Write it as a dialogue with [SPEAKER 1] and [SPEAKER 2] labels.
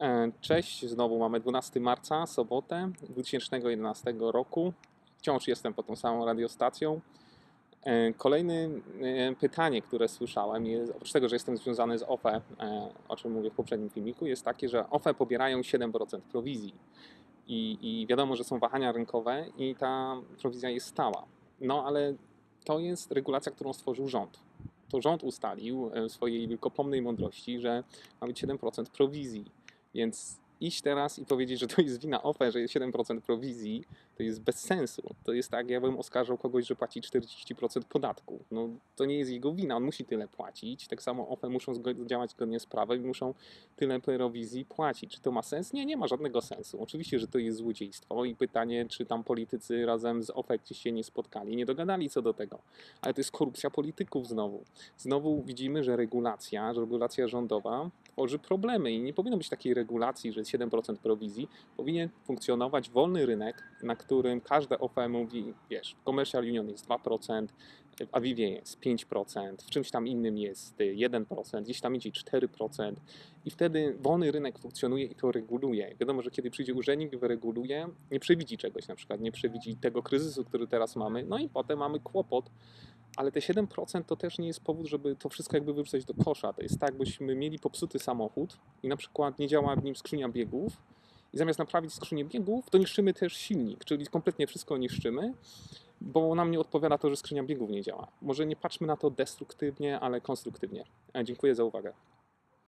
[SPEAKER 1] E, Cześć, znowu mamy 12 marca, sobotę 2011 roku. Wciąż jestem pod tą samą radiostacją. E, Kolejne e, pytanie, które słyszałem, jest, oprócz tego, że jestem związany z OFE, o czym mówię w poprzednim filmiku, jest takie, że OFE pobierają 7% prowizji. I, I wiadomo, że są wahania rynkowe i ta prowizja jest stała. No ale to jest regulacja, którą stworzył rząd. To rząd ustalił w swojej wielkopomnej mądrości, że ma być 7% prowizji. Więc iść teraz i powiedzieć, że to jest wina OFE, że jest 7% prowizji, to jest bez sensu. To jest tak, jakbym oskarżał kogoś, że płaci 40% podatku. No, to nie jest jego wina, on musi tyle płacić. Tak samo OFE muszą działać zgodnie z prawem i muszą tyle prowizji płacić. Czy to ma sens? Nie, nie ma żadnego sensu. Oczywiście, że to jest złodziejstwo i pytanie, czy tam politycy razem z OFE gdzieś się nie spotkali, nie dogadali co do tego. Ale to jest korupcja polityków znowu. Znowu widzimy, że regulacja, że regulacja rządowa tworzy problemy i nie powinno być takiej regulacji, że 7% prowizji. Powinien funkcjonować wolny rynek, na którym każde OFE mówi, wiesz, w Commercial Union jest 2%, w Avivie jest 5%, w czymś tam innym jest y, 1%, gdzieś tam idzie 4% i wtedy wolny rynek funkcjonuje i to reguluje. Wiadomo, że kiedy przyjdzie urzędnik wyreguluje, nie przewidzi czegoś, na przykład nie przewidzi tego kryzysu, który teraz mamy, no i potem mamy kłopot, ale te 7% to też nie jest powód, żeby to wszystko jakby wyrzucać do kosza. To jest tak, jakbyśmy mieli popsuty samochód i na przykład nie działa w nim skrzynia biegów i zamiast naprawić skrzynię biegów, to niszczymy też silnik, czyli kompletnie wszystko niszczymy, bo nam nie odpowiada to, że skrzynia biegów nie działa. Może nie patrzmy na to destruktywnie, ale konstruktywnie. E, Dziękuję za uwagę.